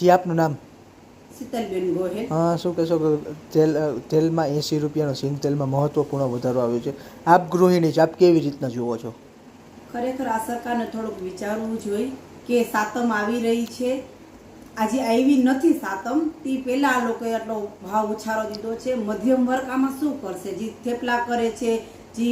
જી આપનું નામ? શીતલબેન ગોહેલ. હા શું કહેશો કે તેલ તેલમાં એંસી રૂપિયાનો સિંગ તેલમાં મહત્વપૂર્ણ વધારો આવ્યો છે. આપ ગૃહિણી છે આપ કેવી રીતના જુઓ છો? ખરેખર આ સરકારને થોડુંક વિચારવું જોઈએ કે સાતમ આવી રહી છે. આજે આવી નથી સાતમ. તે પહેલાં આ લોકોએ આટલો ભાવ ઉછાળો દીધો છે. મધ્યમ વર્ગ આમાં શું કરશે? જે થેપલા કરે છે જે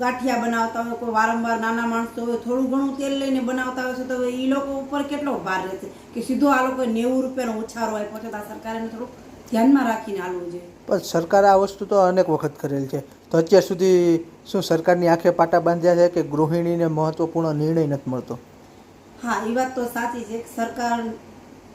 ગાંઠિયા બનાવતા હોય કોઈ વારંવાર નાના માણસો હોય થોડું ઘણું તેલ લઈને બનાવતા હોય છે તો એ લોકો ઉપર કેટલો ભાર રહેશે? કે સીધો આ લોકો નેવું રૂપિયાનો ઉછારો આપ્યો છે તો આ સરકારે થોડુંક ધ્યાનમાં રાખીને આલવું જોઈએ. પણ સરકારે આ વસ્તુ તો અનેક વખત કરેલ છે. તો અત્યાર સુધી શું સરકારની આંખે પાટા બાંધ્યા છે કે ગૃહિણીને મહત્વપૂર્ણ નિર્ણય નથી મળતો? હા એ વાત તો સાચી છે. સરકાર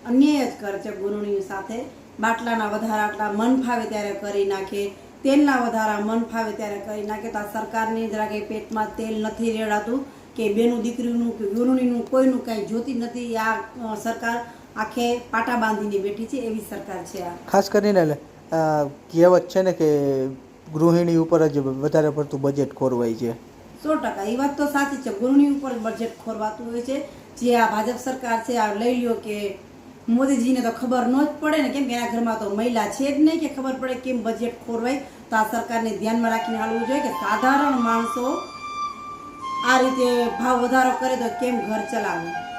અન્યાય જ કરે છે ગૃહિણીઓ સાથે. બાટલાના વધારા આટલા મન ફાવે ત્યારે કરી નાખે. તેલના વધારા મન ફાવે ત્યારે કરી નાખે તો આ સરકારની જરા કંઈ પેટમાં તેલ નથી રેડાતું કે બેનું દીકરીનું કે ગુરુણીનું કોઈનું કાંઈ જોતી નથી. આ સરકાર આખે પાટા બાંધીને બેઠી છે એવી સરકાર છે આ. ખાસ કરીને કહેવત છે ને કે ગૃહિણી ઉપર જ વધારે પડતું બજેટ ખોરવાય છે. સો ટકા. એ વાત તો સાચી છે. ગુરુણી ઉપર બજેટ ખોરવાતું હોય છે. જે આ ભાજપ સરકાર છે આ લઈ લ્યો કે મોદીજીને તો ખબર ન જ પડે ને કેમ એના ઘરમાં તો મહિલા છે જ નહીં કે ખબર પડે કેમ બજેટ ખોરવાય તો આ સરકારને ધ્યાનમાં રાખીને હાલવું જોઈએ કે સાધારણ માણસો આ રીતે ભાવ વધારો કરે તો કેમ ઘર ચલાવવું